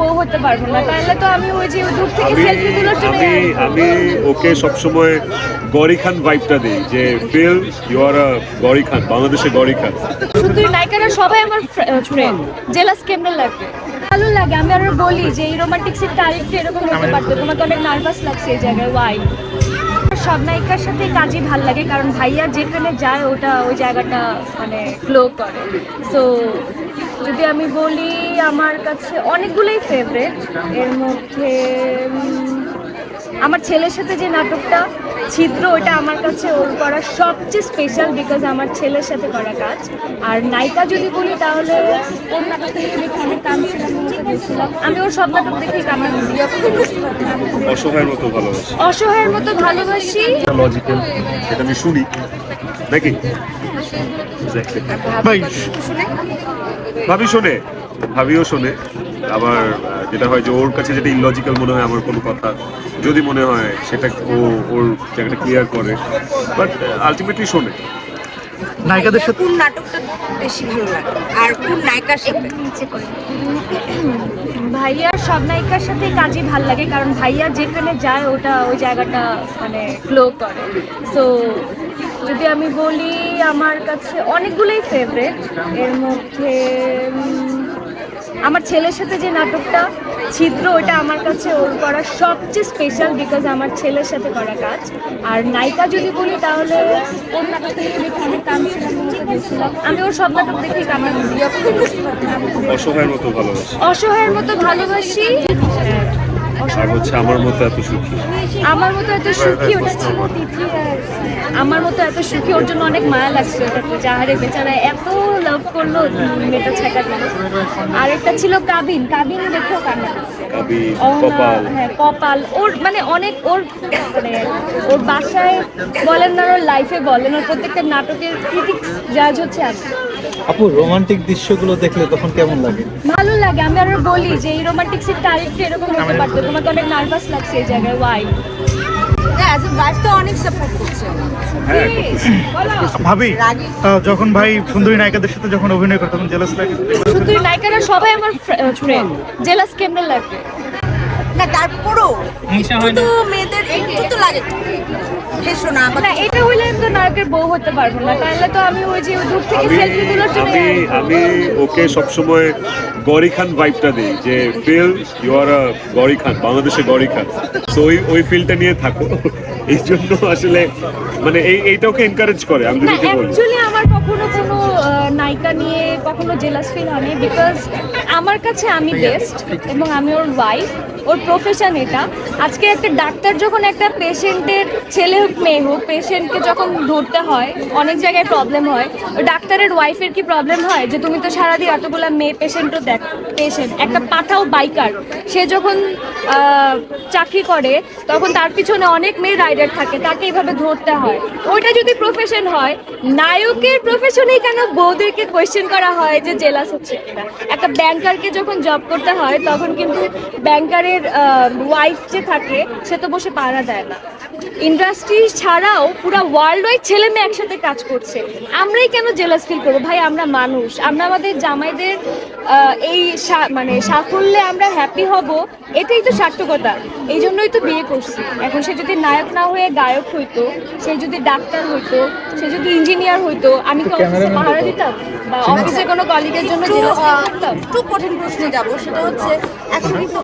বউ হতে পারব না। তাহলে তো আমি ওই যে দূর থেকে আমি সেলফি গুলোর আমি আমি ওকে সবসময় গৌরী খান ভাইবটা দিই যে feel you are a Gauri Khan বাংলাদেশে গৌরী খান. শুধু নায়িকারা সবাই আমার ফ্রেন্ড জেলাস কেমন লাগে? ভালো লাগে। আমি আরও বলি যে এই রোমান্টিক সিনটা আরেকটু এরকম হতে পারতো। তোমাকে অনেক নার্ভাস লাগছে এই জায়গায়। ওয়াই সব নায়িকার সাথে কাজই ভালো লাগে কারণ ভাইয়া যেখানে যায় ওটা ওই জায়গাটা মানে গ্লো করে। সো যদি আমি বলি আমার কাছে অনেকগুলোই ফেভারেট এর মধ্যে আমার ছেলের সাথে যে নাটকটা ছিদ্র ওটা আমার কাছে ওর করা সবচেয়ে স্পেশাল বিকজ আমার ছেলের সাথে করা কাজ। আর নায়িকা যদি বলি তাহলে ওর নাটক থেকে দেখে অনেক কাঁদছিলাম আমি ওর সব নাটক দেখেই কান্না করি। অসহায়ের মতো ভালোবাসি। অসহায়ের মতো ভালোবাসি। লজিক্যাল সেটা আমি শুনি। নাকি? Exactly. ভাই ভাবি শোনে। ভাবিও শোনে। আবার যেটা হয় যে ওর কাছে যেটা ইলজিক্যাল মনে হয় আমার কোনো কথা যদি মনে হয় সেটা ও ওর জায়গাটা ক্লিয়ার করে। বাট আলটিমেটলি শোনে। নায়িকাদের সাথে কোন নাটকটা বেশি ভালো লাগে? আর কোন নায়িকার সাথে? নিচে করে। ভাইয়ার সব নায়িকার সাথে কাজই ভালো লাগে কারণ ভাইয়া যেখানে যায় ওটা ওই জায়গাটা মানে গ্লো করে। সো যদি আমি বলি আমার কাছে অনেকগুলোই ফেভারেট এর মধ্যে আমার ছেলের সাথে যে নাটকটা ছিদ্র ওটা আমার কাছে ওর করা সবচেয়ে স্পেশাল বিকজ আমার ছেলের সাথে করা কাজ। আর নায়িকা যদি বলি তাহলে ওর নাটক থেকে দেখে অনেক কাঁদছিলাম আমি ওর সব নাটক দেখেই কান্না অসহায়ের মতো ভালোবাসি। অসহায়ের মতো ভালোবাসি। আর হচ্ছে আমার মতো এত সুখী। আমার মতো এত সুখী ওটা ছিল আমার মতো এত সুখী ওর জন্য অনেক মায়া লাগছে ওটাতে যাহারে বেচারা এত লাভ করল মেয়েটা ছেঁকা দিল আরেকটা ছিল কাবিন। কাবিন দেখেও কান্না করছে। কপাল। হ্যাঁ কপাল। ওর মানে অনেক ওর মানে ওর বাসায় বলেন না ওর লাইফে বলেন ওর প্রত্যেকটা নাটকের ক্রিটিক্স জাজ হচ্ছে আমি। আপু রোমান্টিক দৃশ্যগুলো দেখলে তখন কেমন লাগে? ভালো লাগে। আমি আরও বলি যে এই রোমান্টিক সিনটা আরেকটু এরকম হতে পারতো। তোমাকে অনেক নার্ভাস লাগছে এই জায়গায়। ওয়াই অ্যাজ এ ওয়াইফ তো অনেক সাপোর্ট হ্যাঁ ভাবি যখন ভাই সুন্দরী নায়িকাদের সাথে যখন অভিনয় করে তখন জেলাস লাগে? শুধু নায়িকারা সবাই আমার ফ্রেন্ড জেলাস কেমন লাগে না তারপরও একটু তো মেয়েদের একটু তো লাগে। হেসো না না এটা হইলে আমি তো নায়কের বউ হতে পারব না তাহলে তো আমি ওই যে দূর থেকে সেলফি গুলোর জন্য আমি আমি ওকে সবসময় গৌরী খান ভাইবটা দিই যে feel you are a Gauri Khan বাংলাদেশে গড়ি খান। তো ওই ওই ফিলটা নিয়ে থাকো। এই জন্য আসলে মানে এই এইটা ওকে এনকারেজ করে আমি না যদি বলি। অ্যাকচুয়ালি আমার কখনো কোনো নায়িকা নিয়ে কখনো জেলাস ফিল হয়নি বিকজ আমার কাছে আমি বেস্ট এবং আমি ওর ওয়াইফ ওর প্রফেশন এটা। আজকে একটা ডাক্তার যখন একটা পেশেন্টের ছেলে হোক মেয়ে হোক পেশেন্টকে যখন ধরতে হয় অনেক জায়গায় প্রবলেম হয় ডাক্তারের ওয়াইফের কি প্রবলেম হয়? যে তুমি তো সারাদিন এতগুলা মেয়ে পেশেন্টও দেখ পেশেন্ট একটা পাঠাও বাইকার সে যখন চাকরি করে তখন তার পিছনে অনেক মেয়ে রাইডার থাকে, তাকে এইভাবে ধরতে হয়। ওইটা যদি প্রফেশন হয়, নায়কের প্রফেশনেই কেন বউদেরকে কোয়েশ্চেন করা হয় যে জেলাস হচ্ছে একটা ব্যাংকারকে যখন জব করতে হয়, তখন কিন্তু ব্যাংকারের ওয়াইফ যে থাকে, সে তো বসে পাড়া দেয় না। ইন্ডাস্ট্রি ছাড়াও পুরো ওয়ার্ল্ড ওয়াইড ছেলে মেয়ে একসাথে কাজ করছে। আমরাই কেন জেলাস ফিল করব? ভাই আমরা মানুষ। আমরা আমাদের জামাইদের এই সা- মানে সাফল্যে আমরা হ্যাপি হব এটাই তো সার্থকতা। এই জন্যই তো বিয়ে করছি। এখন সে যদি নায়ক না হয়ে গায়ক হইতো সে যদি ডাক্তার হইতো সে যদি ইঞ্জিনিয়ার হইতো আমি কি অফিসে পাহারা দিতাম? বা অফিসে কোনো কলিগের জন্য জেলাস করতাম? একটু কঠিন প্রশ্নে যাব। সেটা হচ্ছে এখন কিন্তু